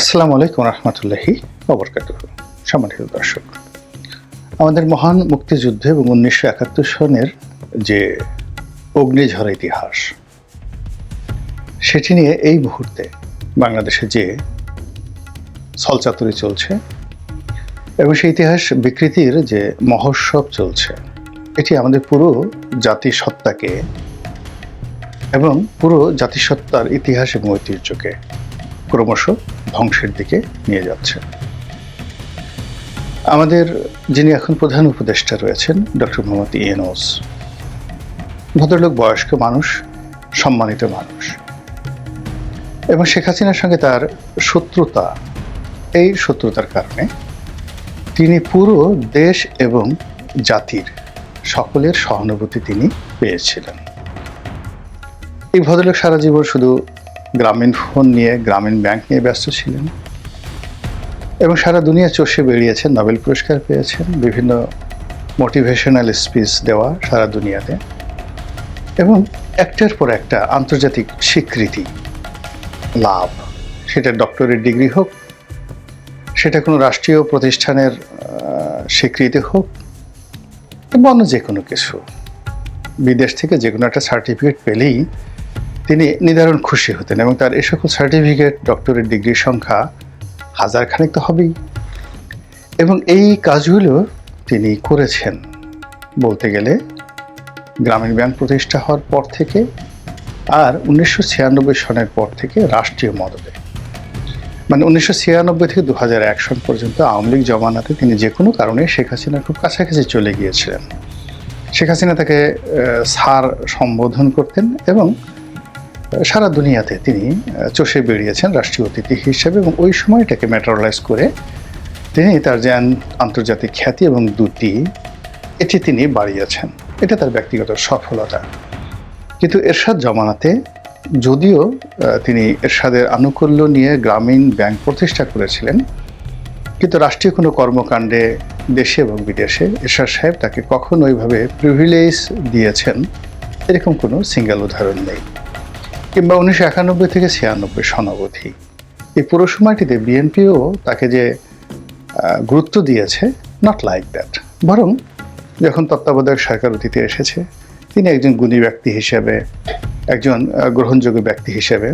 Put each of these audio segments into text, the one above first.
আসসালামু আলাইকুম রহমতুল্লাহি অবরকাত সম্মানিত দর্শক, আমাদের মহান মুক্তিযুদ্ধ এবং উনিশশো একাত্তর সনের যে অগ্নিঝড় ইতিহাস, সেটি নিয়ে এই মুহূর্তে বাংলাদেশে যে ছলচাতুরি চলছে এবং সেই ইতিহাস বিকৃতির যে মহোৎসব চলছে, এটি আমাদের পুরো জাতিসত্তাকে এবং পুরো জাতিসত্তার ইতিহাস এবং ঐতিহ্যকে ক্রমশ ধ্বংসের দিকে নিয়ে যাচ্ছে। আমাদের যিনি এখন প্রধান উপদেষ্টা রয়েছেন, ডক্টর মোহাম্মদ ইয়েনোস ভদ্রলোক, বয়স্ক মানুষ, সম্মানিত মানুষ এবং শেখ হাসিনার সঙ্গে তার শত্রুতা, এই শত্রুতার কারণে তিনি পুরো দেশ এবং জাতির সকলের সহানুভূতি তিনি পেয়েছিলেন। এই ভদ্রলোক সারা জীবন শুধু গ্রামীণ ফোন নিয়ে, গ্রামীণ ব্যাংক নিয়ে ব্যস্ত ছিলেন। এবং সারা দুনিয়া চষে বেরিয়েছেন, নোবেল পুরস্কার পেয়েছেন, বিভিন্ন মোটিভেশনাল স্পিচ দেওয়া সারা দুনিয়াতে। এবং একটার পর একটা আন্তর্জাতিক স্বীকৃতি লাভ। সেটা ডক্টরেট ডিগ্রি হোক, সেটা কোনো রাষ্ট্রীয় প্রতিষ্ঠানের স্বীকৃতি হোক, কিংবা অন্য যে কোনো কিছু। বিদেশ থেকে যে কোনো একটা সার্টিফিকেট পেলেই তিনি নিদারুণ খুশি হতেন এবং তার এই সকল সার্টিফিকেট ডক্টরেট ডিগ্রির সংখ্যা হাজার খানেক তো হবেই। এবং এই কাজগুলো তিনি করেছেন। বলতে গেলে গ্রামীণ ব্যাংক প্রতিষ্ঠা হওয়ার পর থেকে আর উনিশশো ছিয়ানব্বই সনের পর থেকে রাষ্ট্রীয় মদদে মানে উনিশশো ছিয়ানব্বই থেকে দু হাজার এক সন পর্যন্ত আওয়ামী লীগ জমানাতে তিনি যে কোনো কারণে শেখ হাসিনার খুব কাছাকাছি চলে গিয়েছিলেন। শেখ হাসিনা তাকে স্যার সম্বোধন করতেন এবং সারা দুনিয়াতে তিনি চষে বেরিয়েছেন রাষ্ট্রীয় অতিথি হিসেবে এবং ওই সময়টাকে ম্যাটারালাইজ করে তিনি তার যে আন্তর্জাতিক খ্যাতি এবং দুটি, এটি তিনি বাড়িয়েছেন। এটা তার ব্যক্তিগত সফলতা। কিন্তু এরশাদ জমানাতে যদিও তিনি এরশাদের আনুকূল্য নিয়ে গ্রামীণ ব্যাংক প্রতিষ্ঠা করেছিলেন, কিন্তু রাষ্ট্রীয় কোনো কর্মকাণ্ডে দেশে এবং বিদেশে এরশাদ সাহেব তাকে কখনো ওইভাবে প্রিভিলেজ দিয়েছেন, এরকম কোনো সিঙ্গেল উদাহরণ নেই। কিংবা উনিশশো একানব্বই থেকে ছিয়ানব্বই সনাবধি এই পুরো সময়টিতে বিএনপিও তাকে যে গুরুত্ব দিয়েছে নট লাইক দ্যাট বরং যখন তত্ত্বাবধায়ক সরকার অতীতে এসেছে, তিনি একজন গুণী ব্যক্তি হিসেবে, একজন গ্রহণযোগ্য ব্যক্তি হিসেবে,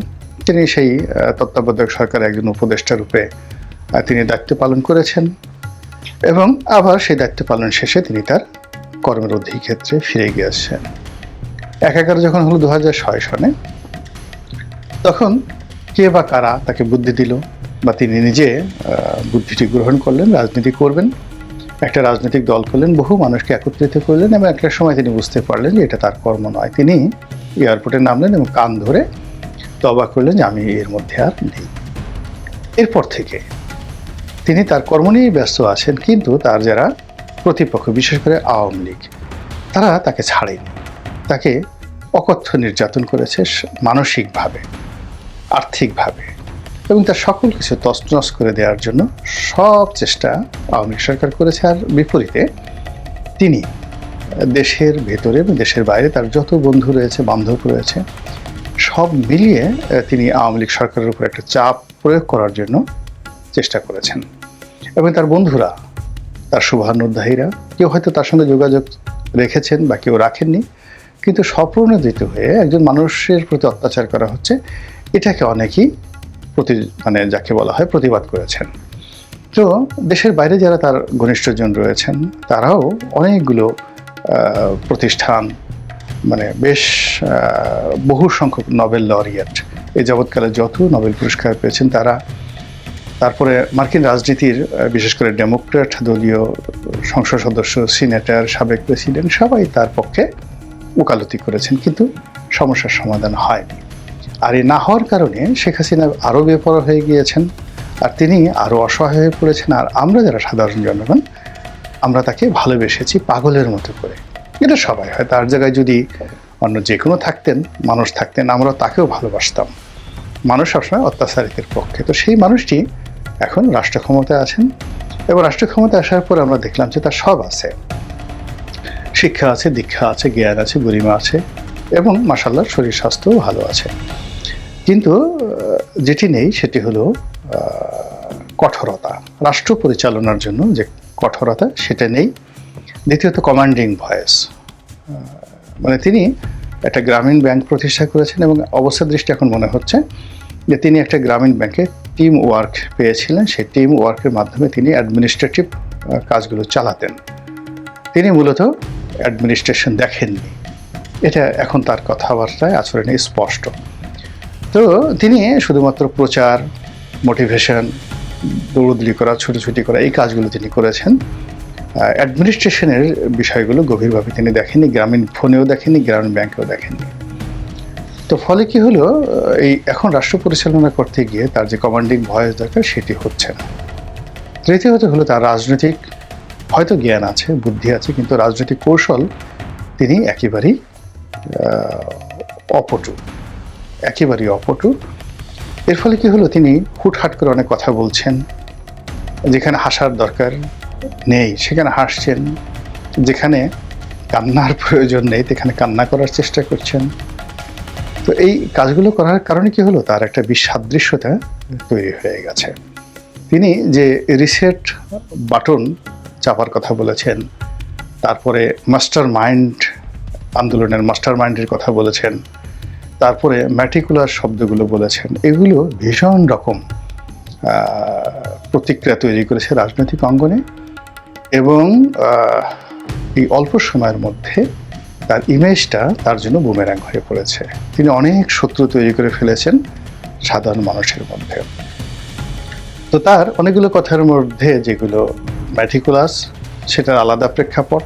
তিনি সেই তত্ত্বাবধায়ক সরকার একজন উপদেষ্টা রূপে তিনি দায়িত্ব পালন করেছেন এবং আবার সেই দায়িত্ব পালন শেষে তিনি তার কর্মের অধিক্ষেত্রে ফিরে গিয়েছেন। একাকার যখন হলো দু হাজার ছয় সনে তখন কে বা কারা তাকে বুদ্ধি দিল বা তিনি নিজে বুদ্ধিটি গ্রহণ করলেন, রাজনীতি করবেন, একটা রাজনৈতিক দল করলেন, বহু মানুষকে একত্রিত করলেন এবং একটা সময় তিনি বুঝতে পারলেন যে এটা তার কর্ম নয়। তিনি এয়ারপোর্টে নামলেন এবং কান ধরে তবা করলেন যে আমি এর মধ্যে আর নেই। এরপর থেকে তিনি তার কর্ম নিয়েই ব্যস্ত আছেন, কিন্তু তার যারা প্রতিপক্ষ, বিশেষ করে আওয়ামী লীগ, তারা তাকে ছাড়েনি। তাকে অকথ্য নির্যাতন করেছে মানসিকভাবে। আর্থিকভাবে এবং তার সকল কিছু তছনছ করে দেওয়ার জন্য সব চেষ্টা আওয়ামী লীগ সরকার করেছে। আর বিপরীতে তিনি দেশের ভেতরে এবং দেশের বাইরে তার যত বন্ধু রয়েছে, বান্ধব রয়েছে, সব মিলিয়ে তিনি আওয়ামী লীগ সরকারের উপর একটা চাপ প্রয়োগ করার জন্য চেষ্টা করেছেন। এবং তার বন্ধুরা, তার শুভানুধ্যায়ীরা, কেউ হয়তো তার সঙ্গে যোগাযোগ রেখেছেন বা কেউ রাখেননি, কিন্তু স্বপ্রণোদিত হয়ে একজন মানুষের প্রতি অত্যাচার করা হচ্ছে। এটাকে অনেকেই প্রতি মানে যাকে বলা হয় প্রতিবাদ করেছেন। তো দেশের বাইরে যারা তার ঘনিষ্ঠজন রয়েছেন, তারাও অনেকগুলো প্রতিষ্ঠান মানে বেশ বহু সংখ্যক নোবেল লরিয়েট, এই যাবৎকালে যত নোবেল পুরস্কার পেয়েছেন তারা, তারপরে মার্কিন রাজনীতির বিশেষ করে ডেমোক্র্যাট দলীয় সংসদ সদস্য, সিনেটর, সাবেক প্রেসিডেন্ট সবাই তার পক্ষে ওকালতি করেছেন, কিন্তু সমস্যার সমাধান হয়নি। আর এই না হওয়ার কারণে শেখ হাসিনা আরও বেপরোয়া হয়ে গিয়েছেন আর তিনি আরও অসহায় হয়ে পড়েছেন। আর আমরা যারা সাধারণ জনগণ, আমরা তাকে ভালোবেসেছি পাগলের মতো করে। এটা সবাই হয়। তার জায়গায় যদি অন্য যে কোনো থাকতেন, মানুষ থাকতেন আমরা তাকেও ভালোবাসতাম। মানুষ সবসময় অত্যাচারিতের পক্ষে। তো সেই মানুষটি এখন রাষ্ট্র ক্ষমতায় আছেন এবং রাষ্ট্র ক্ষমতায় আসার পর আমরা দেখলাম যে তার সব আছে। শিক্ষা আছে, দীক্ষা আছে, জ্ঞান আছে, গরিমা আছে এবং মাসাল্লাহ শরীর স্বাস্থ্যও ভালো আছে। কিন্তু যেটি নেই সেটি হলো কঠোরতা। রাষ্ট্র পরিচালনার জন্য যে কঠোরতা, সেটা নেই। দ্বিতীয়ত কমান্ডিং ভয়েস মানে তিনি একটা গ্রামীণ ব্যাংক প্রতিষ্ঠা করেছেন এবং অবস্থা দৃষ্টি এখন মনে হচ্ছে যে তিনি একটা গ্রামীণ ব্যাংকে টিম ওয়ার্ক পেয়েছিলেন। সেই টিম ওয়ার্কের মাধ্যমে তিনি অ্যাডমিনিস্ট্রেটিভ কাজগুলো চালাতেন। তিনি মূলত অ্যাডমিনিস্ট্রেশন দেখেননি। এটা এখন তার কথাবার্তায়, আচরণে স্পষ্ট। তো তিনি শুধুমাত্র প্রচার মোটিভেশন দৌড়দৌড়ি করা, ছুটোছুটি করা, এই কাজগুলো তিনি করেছেন। অ্যাডমিনিস্ট্রেশনের বিষয়গুলো গভীরভাবে তিনি দেখেননি, গ্রামীণ ফোনেও দেখেননি, গ্রামীণ ব্যাংকেও দেখেননি। তো ফলে কি হলো এই এখন রাষ্ট্র পরিচালনা করতে গিয়ে তার যে কমান্ডিং ভয়েস দরকার, সেটি হচ্ছে না। তৃতীয়ত হলো তার রাজনৈতিক, হয়তো জ্ঞান আছে, বুদ্ধি আছে, কিন্তু রাজনৈতিক কৌশল তিনি একেবারেই অপটু। একেবারেই অপটু। এর ফলে কি হলো? তিনি হুটহাট করে অনেক কথা বলছেন। যেখানে হাসার দরকার নেই, সেখানে হাসছেন। যেখানে কান্নার প্রয়োজন নেই, সেখানে কান্না করার চেষ্টা করছেন। তো এই কাজগুলো করার কারণে কি হলো? তার একটা বিসাদৃশ্যতা তৈরি হয়ে গেছে। তিনি যে রিসেট বাটন চাপার কথা বলেছেন, তারপরে মাস্টার মাইন্ড আন্দোলনের মাস্টার মাইন্ডের কথা বলেছেন তারপরে ম্যাটিকুলার শব্দগুলো বলেছেন। এগুলো ভীষণ রকম প্রতিক্রিয়া তৈরি করেছে রাজনৈতিক অঙ্গনে এবং এই অল্প সময়ের মধ্যে তার ইমেজটা তার জন্য বুমেরাং হয়ে পড়েছে। তিনি অনেক শত্রু তৈরি করে ফেলেছেন সাধারণ মানুষের মধ্যে। তো তার অনেকগুলো কথার মধ্যে যেগুলো ম্যাটিকুলাস সেটার আলাদা প্রেক্ষাপট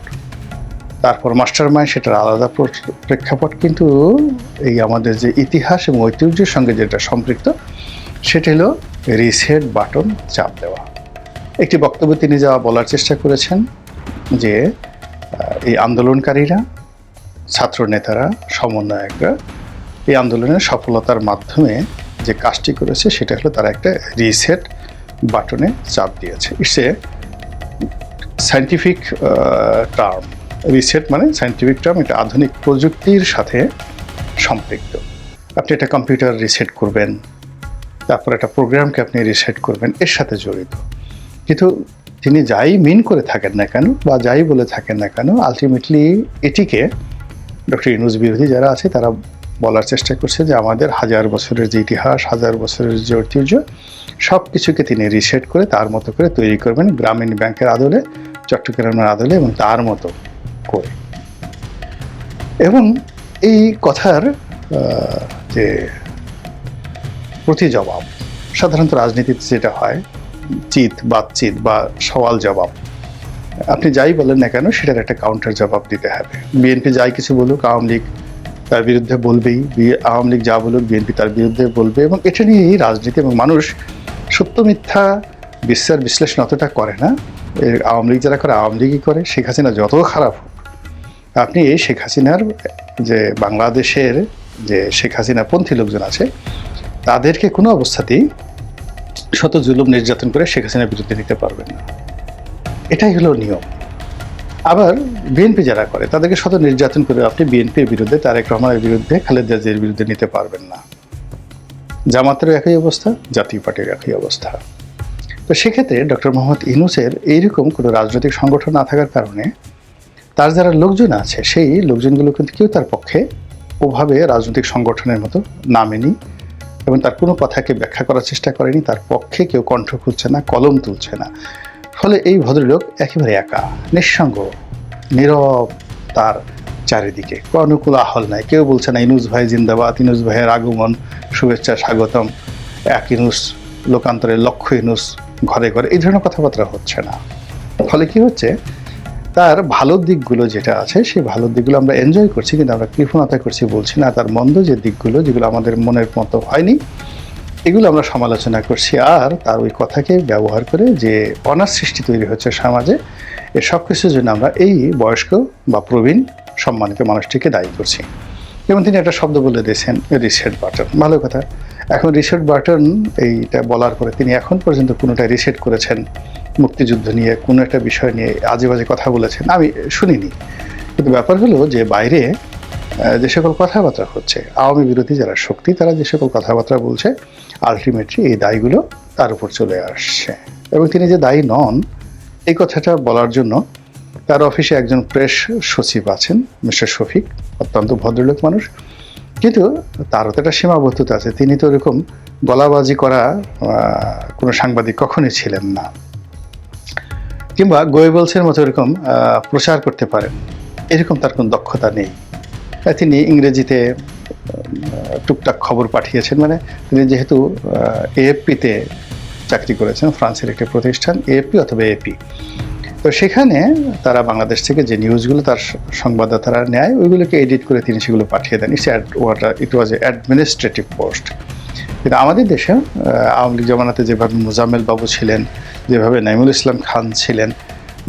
তারপর মাস্টার মাইন্ড সেটার আলাদা প্রেক্ষাপট। কিন্তু এই আমাদের যে ইতিহাস এবং ঐতিহ্যের সঙ্গে যেটা সম্পৃক্ত, সেটা হলো রিসেট বাটন চাপ দেওয়া। একটি বক্তব্য তিনি যা বলার চেষ্টা করেছেন যে এই আন্দোলনকারীরা, ছাত্র নেতারা, সমন্বয়করা এই আন্দোলনের সফলতার মাধ্যমে যে কাজটি করেছে, সেটা হলো তারা একটা রিসেট বাটনে চাপ দিয়েছে। It's a scientific term. Reset মানে সাইন্টিফিক টার্ম এটা আধুনিক প্রযুক্তির সাথে সম্পৃক্ত। আপনি একটা কম্পিউটার রিসেট করবেন, তারপর একটা প্রোগ্রামকে আপনি রিসেট করবেন, এর সাথে জড়িত। কিন্তু তিনি যাই মিন করে থাকেন না কেন, বা যাই বলে থাকেন না কেন আলটিমেটলি এটিকে ডক্টর ইনুজ বিরোধী যারা আছে, তারা বলার চেষ্টা করছে যে আমাদের হাজার বছরের যে ইতিহাস, হাজার বছরের যে ঐতিহ্য সব কিছুকে তিনি রিসেট করে তার মতো করে তৈরি করবেন গ্রামীণ ব্যাংকের আদলে, চট্টগ্রামের আদলে এবং তার মতো করে। এবং এই কথার যে প্রতি জবাব সাধারণত রাজনীতিতে যেটা হয় চিত বাতচিত বা সওয়াল জবাব, আপনি যাই বলেন না কেন, সেটার একটা কাউন্টার জবাব দিতে হবে। বিএনপি যাই কিছু বলুক, আওয়ামী লীগ তার বিরুদ্ধে বলবেই আওয়ামী লীগ যা বলুক বিএনপি তার বিরুদ্ধে বলবে, এবং এটা নিয়েই রাজনীতি এবং মানুষ সত্য, মিথ্যা, বিশ্বাস, বিশ্লেষণ অতটা করে না। আওয়ামী লীগ যারা করে, আওয়ামী লীগই করে। শেখ হাসিনা যত খারাপ হোক আপনি এই শেখ হাসিনার যে বাংলাদেশের যে শেখ হাসিনা পন্থী লোকজন আছে, তাদেরকে কোনো অবস্থাতেই শত জুলুম নির্যাতন করে শেখ হাসিনার বিরুদ্ধে নিতে পারবেন না। এটাই হলো নিয়ম। আবার বিএনপি যারা করে, তাদেরকে শত নির্যাতন করে আপনি বিএনপির বিরুদ্ধে, তারেক রহমানের বিরুদ্ধে, খালেদা জিয়ার বিরুদ্ধে নিতে পারবেন না। জামাতেরও একই অবস্থা, জাতীয় পার্টির একই অবস্থা। তো সেক্ষেত্রে ডক্টর মোহাম্মদ ইনুসের এইরকম কোনো রাজনৈতিক সংগঠন না থাকার কারণে তার যারা লোকজন আছে, সেই লোকজনগুলো কিন্তু কেউ তার পক্ষে ওভাবে রাজনৈতিক সংগঠনের মতো নামেনি এবং তার কোনো কথাকে ব্যাখ্যা করার চেষ্টা করেনি, তার পক্ষে কেউ কণ্ঠ খুলছে না, কলম তুলছে না। ফলে এই ভদ্রলোক একেবারে একা, নিঃসঙ্গ, নীরব তার চারিদিকে। অনুকূল আহল নাই, কেউ বলছে না, ইনুস ভাই জিন্দাবাদ, ইনুস ভাইয়ের আগমন, শুভেচ্ছা, স্বাগতম, এক ইনুস লোকান্তরে লক্ষ ইনুস, ঘরে ঘরে। এই ধরনের কথাবার্তা হচ্ছে না। ফলে কি হচ্ছে তার ভালো দিকগুলো যেটা আছে, সেই ভালো দিকগুলো আমরা এনজয় করছি, কিন্তু আমরা কৃপণতা করছি, বলছি না, তার মন্দ যে দিকগুলো, যেগুলো আমাদের মনের মতো হয়নি, এগুলো আমরা সমালোচনা করছি। আর তার ওই কথাকে ব্যবহার করে যে অনার সৃষ্টি তৈরি হচ্ছে সমাজে, এ সব কিছুর জন্য আমরা এই বয়স্ক বা প্রবীণ সম্মানিত মানুষটিকে দায়ী করছি। যেমন তিনি একটা শব্দ বলে দিয়েছেন রিসেট বাটন ভালো কথা। এখন রিসেট বাটন এইটা বলার পরে তিনি এখন পর্যন্ত কোনোটা রিসেট করেছেন মুক্তিযুদ্ধ নিয়ে, কোনো একটা বিষয় নিয়ে আজে বাজে কথা বলেছেন। আমি শুনিনি। কিন্তু ব্যাপার হলো যে বাইরে যে সকল কথাবার্তা হচ্ছে, আওয়ামী বিরোধী যারা শক্তি, তারা যে সকল কথাবার্তা বলছে আলটিমেটলি এই দায়গুলো তার উপর চলে আসছে। এবং তিনি যে দায়ী নন, এই কথাটা বলার জন্য তার অফিসে একজন প্রেস সচিব আছেন, মিস্টার শফিক, অত্যন্ত ভদ্রলোক মানুষ। কিন্তু তারও তো একটা সীমাবদ্ধতা আছে। তিনি তো এরকম গলাবাজি করা কোনো সাংবাদিক কখনোই ছিলেন না। কিংবা গোয়েবলসের মতো এরকম প্রচার করতে পারেন। এরকম তার কোনো দক্ষতা নেই। তিনি ইংরেজিতে টুকটাক খবর পাঠিয়েছেন। মানে তিনি যেহেতু এএফপিতে চাকরি করেছেন, ফ্রান্সের একটি প্রতিষ্ঠান, এএফপি অথবা এপি তো সেখানে তারা বাংলাদেশ থেকে যে নিউজগুলো তার সংবাদদাতারা নেয়, ওইগুলোকে এডিট করে তিনি সেগুলো পাঠিয়ে দেন। It's it was a administrative post কিন্তু আমাদের দেশে আওয়ামী লীগ জমানাতে যেভাবে মোজাম্মেল বাবু ছিলেন, যেভাবে নাইমুল ইসলাম খান ছিলেন,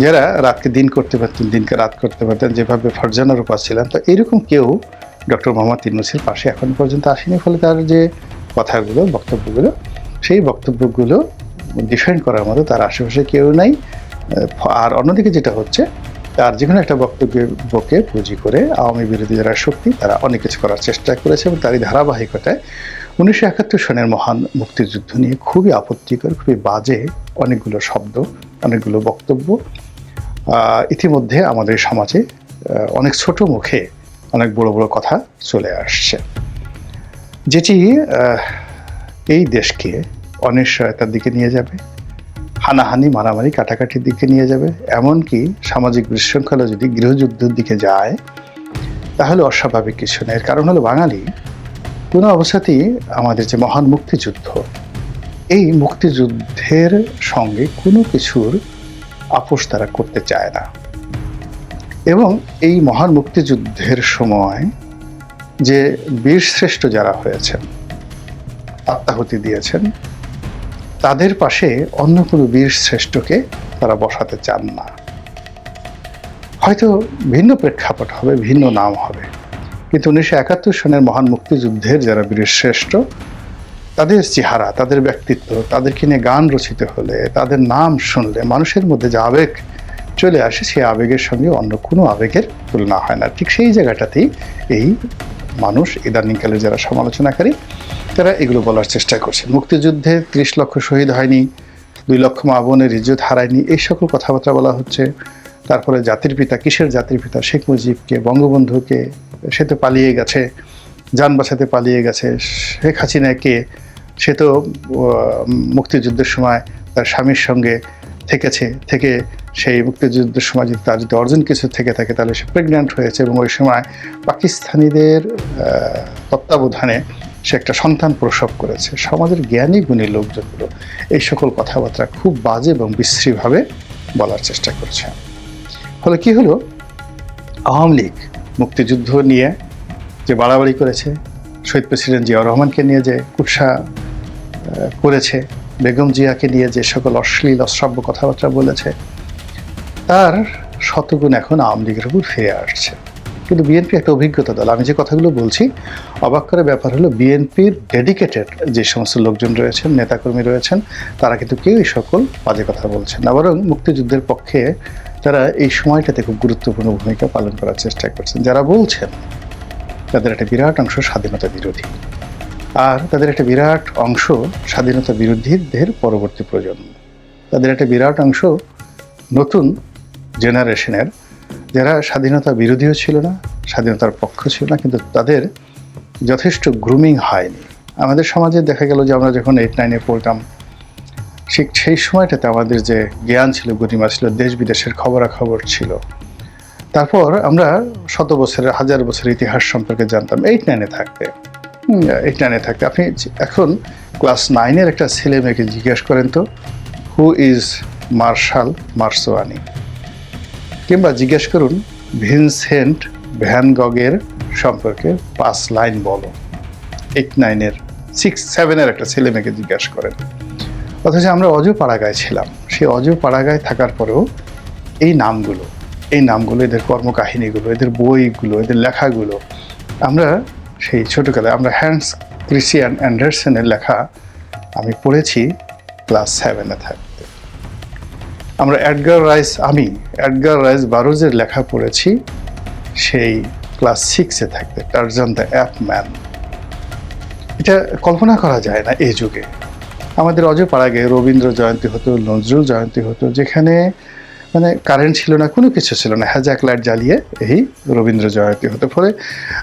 যারা রাতকে দিন করতে পারতেন, দিনকে রাত করতে পারতেন, যেভাবে ফারজানা রূপা ছিলেন, তো এরকম কেউ ডক্টর মোহাম্মদ ইউনুসের পাশে এখন পর্যন্ত আসেনি। ফলে তার যে কথাগুলো, বক্তব্যগুলো, সেই বক্তব্যগুলো ডিফেন্ড করার মতো তার আশেপাশে কেউ নাই। আর অন্যদিকে যেটা হচ্ছে, তার যে কোনো একটা বক্তব্যকে পুঁজি করে আওয়ামী বিরোধী যারা শক্তি, তারা অনেক কিছু করার চেষ্টা করেছে এবং তারই ধারাবাহিকতায় উনিশশো একাত্তর সনের মহান মুক্তিযুদ্ধ নিয়ে খুবই আপত্তিকর, খুবই বাজে অনেকগুলো শব্দ, অনেকগুলো বক্তব্য। ইতিমধ্যে আমাদের সমাজে অনেক ছোট মুখে অনেক বড় বড় কথা চলে আসছে। যেটি এই দেশকে অনিশ্চয়তার দিকে নিয়ে যাবে। হানাহানি, মারামারি, কাটাকাটির দিকে নিয়ে যাবে। এমনকি সামাজিক বিশৃঙ্খলা যদি গৃহযুদ্ধের দিকে যায়, তাহলে অস্বাভাবিক কিছু নেই। এর কারণ হলো বাঙালি। কোনো অবস্থাতেই আমাদের যে মহান মুক্তিযুদ্ধ, এই মুক্তিযুদ্ধের সঙ্গে কোনো কিছুর আপোষ তারা করতে চায় না। এবং এই মহান মুক্তিযুদ্ধের সময় যে বীরশ্রেষ্ঠ যারা হয়েছেন, আত্মাহুতি দিয়েছেন তাদের পাশে অন্য কোনো বীর শ্রেষ্ঠকে তারা বসাতে চান না। হয়তো ভিন্ন প্রেক্ষাপট হবে, ভিন্ন নাম হবে। কিন্তু উনিশশো একাত্তর সনের মহান মুক্তিযুদ্ধের যারা বীর শ্রেষ্ঠ, তাদের চেহারা, তাদের ব্যক্তিত্ব, তাদেরকে নিয়ে গান রচিত হলে, তাদের নাম শুনলে মানুষের মধ্যে যে আবেগ চলে আসে, সেই আবেগের সঙ্গে অন্য কোনো আবেগের তুলনা হয় না। ঠিক সেই জায়গাটাতেই এই মানুষ ইদানিংকালে যারা সমালোচনাকারী, তারা এগুলো বলার চেষ্টা করছে মুক্তিযুদ্ধে ত্রিশ লক্ষ শহীদ হয়নি, দুই লক্ষ মা বোনের ইজ্জত হারায়নি, এই সকল কথাবার্তা বলা হচ্ছে। তারপরে জাতির পিতা, কিসের জাতির পিতা? শেখ মুজিবকে, বঙ্গবন্ধুকে, সে তো পালিয়ে গেছে, যান বাঁচাতে পালিয়ে গেছে। শেখ হাসিনাকে, সে তো মুক্তিযুদ্ধের সময় তার স্বামীর সঙ্গে থেকেছে, থেকে সেই মুক্তিযুদ্ধের সময় যদি তার যদি অর্জন কিছু থেকে থাকে, তাহলে সে প্রেগন্যান্ট হয়েছে এবং ওই সময় পাকিস্তানিদের তত্ত্বাবধানে সে একটা সন্তান প্রসব করেছে। সমাজের জ্ঞানী, গুণী লোকজনগুলো এই সকল কথাবার্তা খুব বাজে এবং বিশ্রীভাবে বলার চেষ্টা করছে। ফলে কি হলো? আওয়ামী লীগ মুক্তিযুদ্ধ নিয়ে যে বাড়াবাড়ি করেছে, শহীদ প্রেসিডেন্ট জিয়াউর রহমানকে নিয়ে যে কুৎসা করেছে বেগম জিয়াকে নিয়ে যে সকল অশ্লীল, অশ্রাব্য কথাবার্তা বলেছে, তার শতগুণ এখন আওয়ামী লীগের উপর ফিরে আসছে। কিন্তু বিএনপি একটা অভিজ্ঞতা দল। আমি যে কথাগুলো বলছি, অবাক করে ব্যাপার হলো, বিএনপির ডেডিকেটেড যে সমস্ত লোকজন রয়েছেন, নেতাকর্মী রয়েছেন, তারা কিন্তু কেউ এই সকল বাজে কথা বলছেন না। বরং মুক্তিযুদ্ধের পক্ষে তারা এই সময়টাতে খুব গুরুত্বপূর্ণ ভূমিকা পালন করার চেষ্টা করছেন। যারা বলছেন, তাদের একটা বিরাট অংশ স্বাধীনতা বিরোধী। আর তাদের একটা বিরাট অংশ স্বাধীনতা বিরোধীদের পরবর্তী প্রজন্ম। তাদের একটা বিরাট অংশ নতুন জেনারেশনের যারা স্বাধীনতা বিরোধীও ছিল না, স্বাধীনতার পক্ষ ছিল না, কিন্তু তাদের যথেষ্ট গ্রুমিং হয়নি। আমাদের সমাজে দেখা গেল যে আমরা যখন এইট নাইনে পড়তাম, ঠিক সেই সময়টাতে আমাদের যে জ্ঞান ছিল, গরিমা ছিল, দেশ বিদেশের খবরাখবর ছিল। তারপর আমরা শত বছরের, হাজার বছরের ইতিহাস সম্পর্কে জানতাম এইট নাইনে থাকতে। এইট নাইনে আপনি এখন ক্লাস নাইনের একটা ছেলে মেয়েকে জিজ্ঞেস করেন তো হু ইজ মার্শাল মার্সোয়ানি কিংবা জিজ্ঞেস করুন ভিনসেন্ট ভ্যান গগের সম্পর্কে পাঁচ লাইন বলো। এইট নাইনের সিক্স সেভেনের একটা ছেলে মেয়েকে জিজ্ঞাসা করেন। অথচ আমরা অজ পাড়াগায় ছিলাম। সেই অজ পাড়াগায় থাকার পরেও এই নামগুলো এই নামগুলো, এদের কর্মকাহিনীগুলো, এদের বইগুলো, এদের লেখাগুলো, আমরা সেই ছোটোকালে আমরা হ্যান্স ক্রিস্টিয়ান অ্যান্ডারসনের লেখা আমি পড়েছি ক্লাস সেভেনে থাকতে। আমরা অ্যাডগার রাইস, আমি অ্যাডগার রাইস বারোজের লেখা পড়েছি সেই ক্লাস সিক্সে থাকতে, টার্জন দ্য অ্যাপ ম্যান। এটা কল্পনা করা যায় না এই যুগে। আমাদের অজপাড়াগে রবীন্দ্র জয়ন্তী হতো, নজরুল জয়ন্তী হতো, যেখানে মানে কারেন্ট ছিল না, কোনো কিছু ছিল না। হ্যাজাক লাইট জ্বালিয়ে এই রবীন্দ্র জয়ন্তী হতো ফলে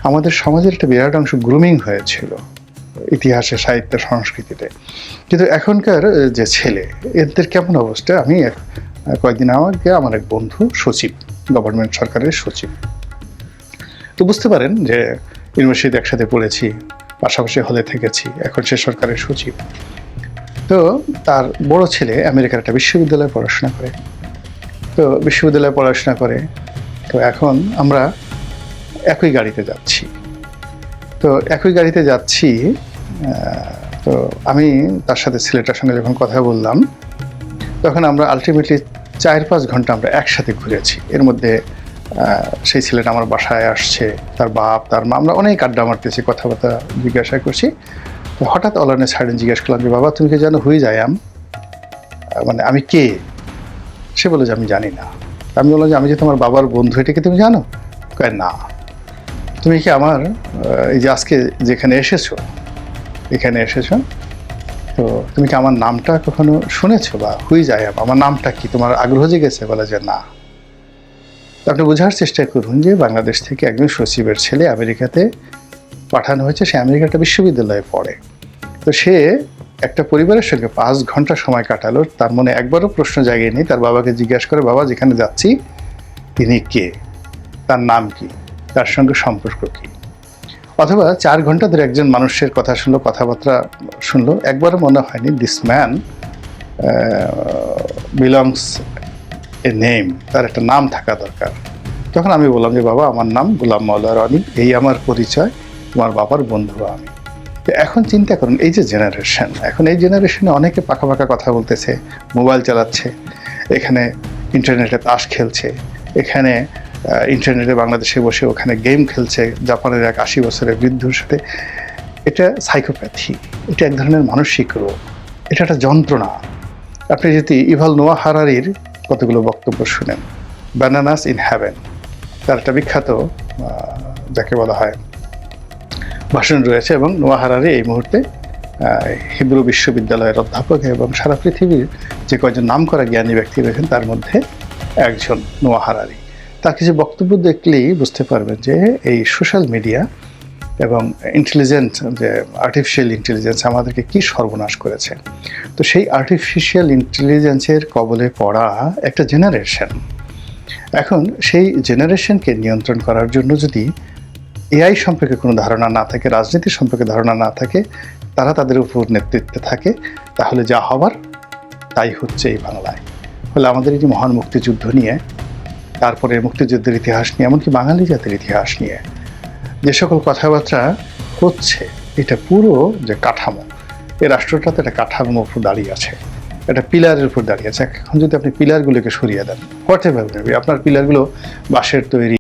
আমাদের সমাজের একটা বিরাট অংশ গ্রুমিং হয়েছিল ইতিহাসে, সাহিত্য, সংস্কৃতিতে। কিন্তু এখনকার যে ছেলে, এদের কেমন অবস্থা? আমি কয়েকদিন আমাকে আমার এক বন্ধু সচিব গভর্নমেন্ট সরকারের সচিব। তো বুঝতে পারেন যে ইউনিভার্সিটিতে একসাথে পড়েছি, পাশাপাশি হলে থেকেছি, এখন সে সরকারের সচিব। তো তার বড় ছেলে আমেরিকার একটা বিশ্ববিদ্যালয়ে পড়াশোনা করে। তো বিশ্ববিদ্যালয়ে পড়াশোনা করে। তো এখন আমরা একই গাড়িতে যাচ্ছি। তো একই গাড়িতে যাচ্ছি তো আমি তার সাথে ছেলেটার সঙ্গে যখন কথা বললাম, তখন আমরা আলটিমেটলি চার পাঁচ ঘণ্টা আমরা একসাথে ঘুরেছি। এর মধ্যে সেই ছেলেটা আমার বাসায় আসছে, তার বাপ, তার মা, আমরা অনেক আড্ডা মারতেছি, কথাবার্তা জিজ্ঞাসা করছি। তো হঠাৎ অলানে সাইডেন জিজ্ঞেস করলাম যে, বাবা, তুমি কি জানো হুই যাই আম মানে আমি কে? সে বলে যে, আমি জানি না। আমি বললাম যে, আমি যে তোমার বাবার বন্ধু, এটা কি তুমি জানো? কয়, না। তুমি কি আমার এই যে আজকে যেখানে এসেছ, এখানে এসেছ, তো তুমি কি আমার নামটা কখনো শুনেছো বা হুই যায়? আমার নামটা কি তোমার আগ্রহ জেগেছে? বলে যে, না। আপনি বোঝার চেষ্টা করুন যে, বাংলাদেশ থেকে একজন সচিবের ছেলে আমেরিকাতে পাঠানো হয়েছে। সে আমেরিকা একটা বিশ্ববিদ্যালয়ে পড়ে। তো সে একটা পরিবারের সঙ্গে পাঁচ ঘণ্টা সময় কাটালো, তার মনে একবারও প্রশ্ন জাগেনি তার বাবাকে জিজ্ঞাসা করে, বাবা, যেখানে যাচ্ছি, তিনি কে? তার নাম কি? তার সঙ্গে সম্পর্ক কি? অথবা চার ঘণ্টা ধরে একজন মানুষের কথা শুনলো, কথাবার্তা শুনলো, একবারও মনে হয়নি this man belongs a name তার একটা নাম থাকা দরকার। তখন আমি বললাম যে, বাবা, আমার নাম গোলাম মাওলা রনি, এই আমার পরিচয়, তোমার বাবার বন্ধু আমি। এখন চিন্তা করুন, এই যে জেনারেশন এখন এই জেনারেশনে অনেকে পাকা পাকা কথা বলতেছে মোবাইল চালাচ্ছে, এখানে ইন্টারনেটে তাস খেলছে, এখানে ইন্টারনেটে বাংলাদেশে বসে ওখানে গেম খেলছে, জাপানের এক আশি বছরের বৃদ্ধর সাথে, এটা সাইকোপ্যাথি এটা এক ধরনের মানসিক রোগ, এটা একটা যন্ত্রণা। আপনি যদি ইভাল নোয়া হারারির কতগুলো বক্তব্য শুনেন ব্যানানাস ইন হ্যাভেন তার একটা বিখ্যাত যাকে বলা হয় ভাষণ রয়েছে এবং নোয়া হারারি এই মুহূর্তে হিব্রু বিশ্ববিদ্যালয়ের অধ্যাপক এবং সারা পৃথিবীর যে কয়েকজন নামকরা জ্ঞানী ব্যক্তি রয়েছেন, তার মধ্যে একজন নোয়া হারারি তার কিছু বক্তব্য দেখলেই বুঝতে পারবেন যে এই সোশ্যাল মিডিয়া এবং ইন্টেলিজেন্স যে আর্টিফিশিয়াল ইন্টেলিজেন্স আমাদেরকে কি সর্বনাশ করেছে। তো সেই আর্টিফিশিয়াল ইন্টেলিজেন্সের কবলে পড়া একটা জেনারেশন এখন সেই জেনারেশনকে নিয়ন্ত্রণ করার জন্য যদি এআই সম্পর্কে কোনো ধারণা না থাকে, রাজনীতি সম্পর্কে ধারণা না থাকে, তারা তাদের উপর নেতৃত্বে থাকে, তাহলে যা হবার তাই হচ্ছে এই বাংলায়। ফলে আমাদের এই যে মহান মুক্তিযুদ্ধ নিয়ে, তারপরে মুক্তিযুদ্ধের ইতিহাস নিয়ে, এমনকি বাঙালি জাতির ইতিহাস নিয়ে, যে সকল কথাবার্তা হচ্ছে, এটা পুরো যে কাঠামো, এই রাষ্ট্রটাতে একটা কাঠামোর উপর দাঁড়িয়ে আছে, একটা পিলারের উপর দাঁড়িয়ে আছে। এখন যদি আপনি পিলারগুলোকে সরিয়ে দেন, হোয়াট এভার আপনার পিলারগুলো বাঁশের তৈরি